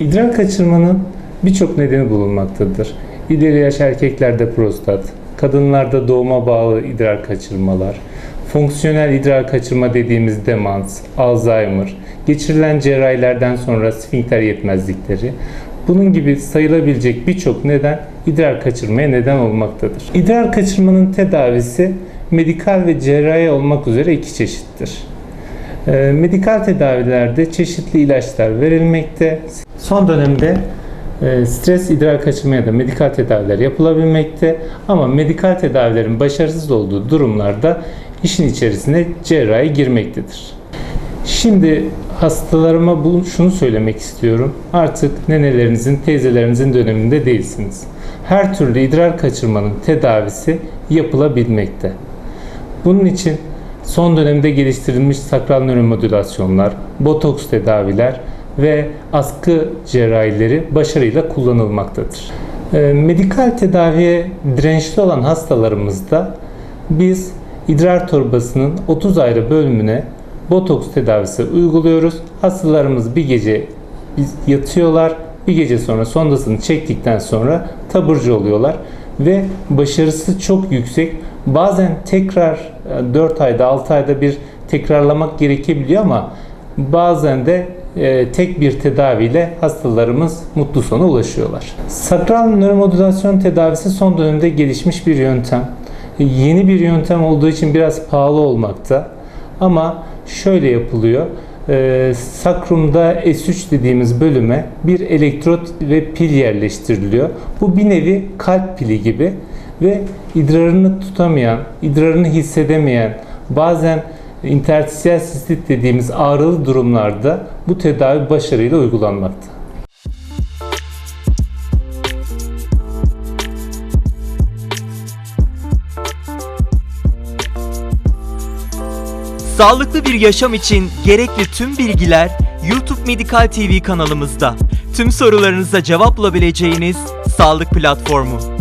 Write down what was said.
İdrar kaçırmanın birçok nedeni bulunmaktadır. İleri yaş erkeklerde prostat, kadınlarda doğuma bağlı idrar kaçırmalar, fonksiyonel idrar kaçırma dediğimiz demans, Alzheimer, geçirilen cerrahilerden sonra sfinkter yetmezlikleri, bunun gibi sayılabilecek birçok neden idrar kaçırmaya neden olmaktadır. İdrar kaçırmanın tedavisi medikal ve cerrahi olmak üzere iki çeşittir. Ee, Medikal tedavilerde çeşitli ilaçlar verilmekte. Son dönemde e, stres idrar kaçırmaya da medikal tedaviler yapılabilmekte ama medikal tedavilerin başarısız olduğu durumlarda işin içerisine cerrahi girmektedir. Şimdi hastalarıma bu, şunu söylemek istiyorum. Artık nenelerinizin, teyzelerinizin döneminde değilsiniz. Her türlü idrar kaçırmanın tedavisi yapılabilmekte. Bunun için son dönemde geliştirilmiş sakral nöromodülasyonlar, botoks tedaviler ve askı cerrahileri başarıyla kullanılmaktadır. Ee, Medikal tedaviye dirençli olan hastalarımızda biz idrar torbasının 30 ayrı bölümüne botoks tedavisi uyguluyoruz. Hastalarımız bir gece yatıyorlar. Bir gece sonra sondasını çektikten sonra taburcu oluyorlar ve başarısı çok yüksek. Bazen tekrar 4 ayda 6 ayda bir tekrarlamak gerekebiliyor ama bazen de e, tek bir tedaviyle hastalarımız mutlu sona ulaşıyorlar. Sakral nöromodülasyon tedavisi son dönemde gelişmiş bir yöntem. Yeni bir yöntem olduğu için biraz pahalı olmakta. Ama şöyle yapılıyor. Ee, sakrumda S3 dediğimiz bölüme bir elektrot ve pil yerleştiriliyor. Bu bir nevi kalp pili gibi ve idrarını tutamayan, idrarını hissedemeyen, bazen interstisyal sistit dediğimiz ağrılı durumlarda bu tedavi başarıyla uygulanmakta. Sağlıklı bir yaşam için gerekli tüm bilgiler YouTube Medikal TV kanalımızda. Tüm sorularınıza cevap bulabileceğiniz sağlık platformu.